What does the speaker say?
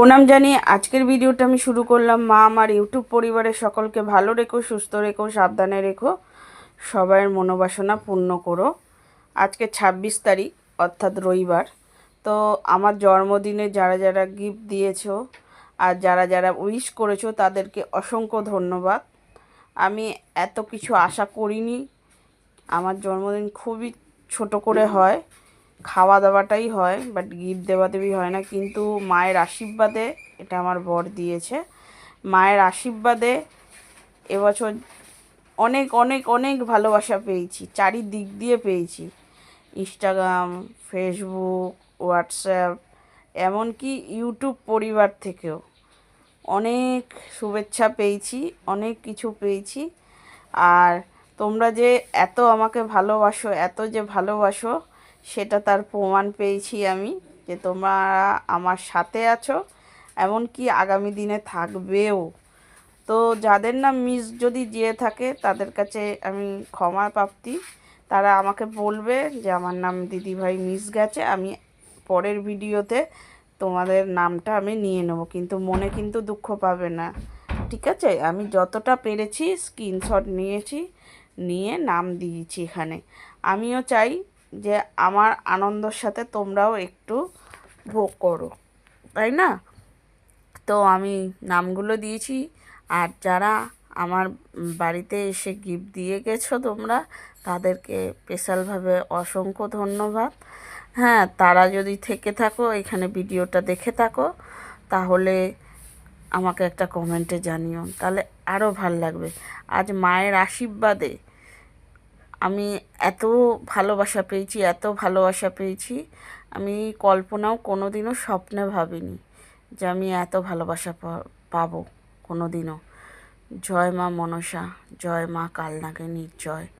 প্রণাম জানিয়ে আজকের ভিডিওটা আমি শুরু করলাম। মা আমার ইউটিউব পরিবারের সকলকে ভালো রেখো, সুস্থ রেখো, সাবধানে রেখো। সবার মনোবাসনা পূর্ণ করো। আজকে ছাব্বিশ তারিখ, অর্থাৎ রবিবার। তো আমার জন্মদিনে যারা যারা গিফট দিয়েছ আর যারা যারা উইশ করেছ, তাদেরকে অসংখ্য ধন্যবাদ। আমি এত কিছু আশা করিনি। আমার জন্মদিন খুবই ছোট করে হয়। খাওয়া দাওয়াটাই হয় বাট গিফট দেওয়া দেবী হয় না। কিন্তু মায়ের আশীর্বাদে এটা আমার বর দিয়েছে। মায়ের আশীর্বাদে এবছর অনেক অনেক অনেক ভালোবাসা পেয়েছি। চারিদিক দিয়ে পেয়েছি। ইনস্টাগ্রাম ফেসবুক হোয়াটসঅ্যাপ এমনকি ইউটিউব পরিবার থেকেও। অনেক শুভেচ্ছা পেয়েছি, অনেক কিছু পেয়েছি। আর তোমরা যে এত আমাকে ভালোবাসো, এত যে ভালোবাসো সেটা তার প্রমাণ পেয়েছি আমি যে তোমরা আমার সাথে আছো, এমনকি আগামী দিনে থাকবেও। তো যাদের নাম মিস যদি যেয়ে থাকে, তাদের কাছে আমি ক্ষমা প্রাপ্তি। তারা আমাকে বলবে যে আমার নাম দিদিভাই মিস গেছে, আমি পরের ভিডিওতে তোমাদের নামটা আমি নিয়ে নেব। কিন্তু মনে কিন্তু দুঃখ পাবে না। ঠিক আছে? আমি যতটা পেরেছি স্ক্রিনশট নিয়েছি, নিয়ে নাম দিয়েছি এখানে। আমিও চাই যে আমার আনন্দর সাথে তোমরাও একটু ভোগ করো, তাই না? তো আমি নামগুলো দিয়েছি, আর যারা আমার বাড়িতে এসে গিফট দিয়ে গেছো তোমরা, তাদেরকে স্পেশালভাবে অসংখ্য ধন্যবাদ। হ্যাঁ তারা যদি থেকে থাকো, এখানে ভিডিওটা দেখে থাকো, তাহলে আমাকে একটা কমেন্টে জানিও, তাহলে আরও ভালো লাগবে। আজ মায়ের আশীর্বাদে আমি এত ভালোবাসা পেয়েছি, এত ভালোবাসা পেয়েছি, আমি কল্পনাও কোনো দিনও স্বপ্নে ভাবিনি যে আমি এত ভালোবাসা পাবো কোনো দিনও জয় মা মনসা, জয় মা কালনাগিনীর জয়।